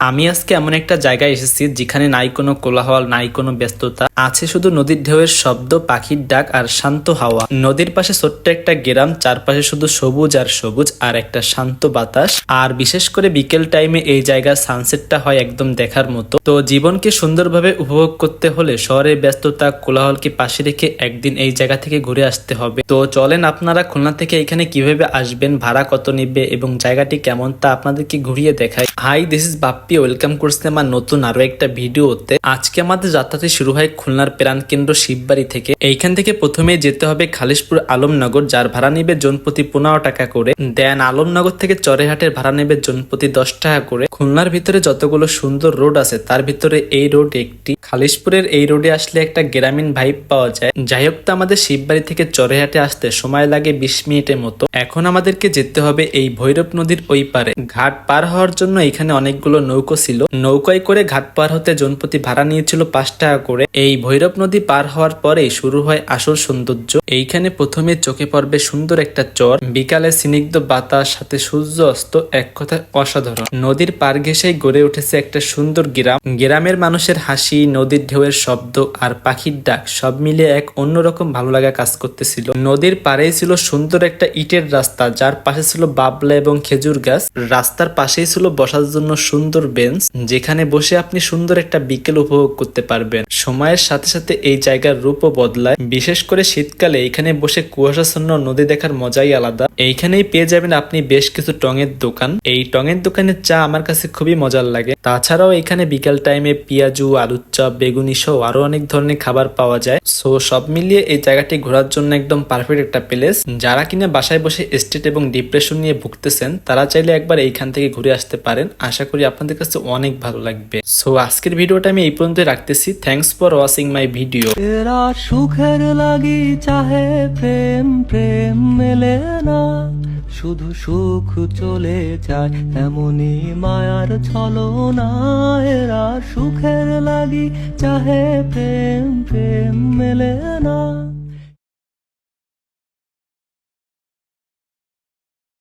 আমি আজকে এমন একটা জায়গায় এসেছি যেখানে নাই কোনো কোলাহল, নাই কোনো ব্যস্ততা। আছে শুধু নদীর ঢেউয়ের শব্দ, পাখির ডাক আর শান্ত হাওয়া। নদীর পাশে ছোট্ট একটা গ্রাম, চারপাশে শুধু সবুজ আর সবুজ আর একটা শান্ত বাতাস। আর বিশেষ করে বিকেল টাইমে এই জায়গার সানসেটটা হয় একদম দেখার মতো। তো জীবনকে সুন্দরভাবে উপভোগ করতে হলে শহরের ব্যস্ততা, কোলাহলকে পাশে রেখে একদিন এই জায়গা থেকে ঘুরে আসতে হবে। তো চলেন আপনারা খুলনা থেকে এখানে কীভাবে আসবেন, ভাড়া কত নিবে এবং জায়গাটি কেমন তা আপনাদেরকে ঘুরিয়ে দেখায় hi this is is Bappi welcome করছে আমার নতুন আরও একটা ভিডিওতে। আজকে আমাদের যাত্রাটি শুরু হয় খুলনার প্রাণ কেন্দ্র শিববাড়ি থেকে। এইখান থেকে প্রথমে যেতে হবে খালিশপুর আলমনগর, যার ভাড়া নেবে জনপতি পনেরো টাকা করে। দেন আলমনগর থেকে চরেহাটের ভাড়া নেবে জনপতি দশ টাকা করে। খুলনার ভিতরে যতগুলো সুন্দর রোড আছে, তার ভিতরে এই রোড একটি। খালিশপুরের এই রোডে আসলে একটা গ্রামীণ ভাইব পাওয়া যায়। যাই হোক তো আমাদের শিববাড়ি থেকে চরেহাটে আসতে সময় লাগে বিশ মিনিটের মতো। এখন আমাদেরকে যেতে হবে এই ভৈরব নদীর ওই পারে। ঘাট পার হওয়ার জন্য এখানে অনেকগুলো নৌকো ছিল। নৌকায় করে ঘাট পার হতে জনপ্রতি ভাড়া নিয়েছিল পাঁচ টাকা করে। এই ভৈরব নদী পার হওয়ার পরেই শুরু হয় আসল সৌন্দর্য। এইখানে প্রথমে চোখে পড়বে সুন্দর একটা চর। বিকালে স্নিগ্ধ বাতাস, সাথে সূর্য অস্ত এক কথায় অসাধারণ। নদীর পার ঘেঁষেই গড়ে উঠেছে একটা সুন্দর গ্রাম। গ্রামের মানুষের হাসি নদীর ঢেউয়ের শব্দ আর পাখির ডাক সব মিলিয়ে এক অন্যরকম ভালো লাগা কাজ করতেছিল। নদীর পাড়েই ছিল সুন্দর একটা ইটের রাস্তা, যার পাশে ছিল বাবলা এবং খেজুর গাছ। রাস্তার পাশেই ছিল বসার জন্য সুন্দর বেঞ্চ, যেখানে বসে আপনি সুন্দর একটা বিকেল উপভোগ করতে পারবেন। সময়ের সাথে সাথে এই জায়গার রূপও বদলায়। বিশেষ করে শীতকালে এখানে বসে কুয়াশাচ্ছন্ন নদী দেখার মজাই আলাদা। এইখানেই পেয়ে যাবেন আপনি বেশ কিছু টঙের দোকান। এই টঙের দোকানের চা আমার কাছে খুবই মজার লাগে। তাছাড়াও এখানে বিকাল টাইমে পেঁয়াজু, আলুর চপ বেগুনি সহ আরও অনেক ধরনের খাবার পাওয়া যায়। সো সব মিলিয়ে এই জায়গাটি ঘোরার জন্য একদম পারফেক্ট একটা প্লেস যারা কিনা বাসায় বসে স্টেট এবং ডিপ্রেশন নিয়ে ভুগতেছেন, তারা চাইলে একবার এইখান থেকে ঘুরে আসতে পারেন। আশা করি আপনাদের কাছে অনেক ভালো লাগবে। সো আজকের ভিডিওটা আমি এই পর্যন্ত রাখতেছি। Thanks for watching my video সুখের লাগি, চাহে প্রেম প্রেম মেলে না। শুধু সুখ চলে যায় এমনই মায়ার ছলনায়েরা সুখের লাগি চাহে প্রেম প্রেম মেলে না।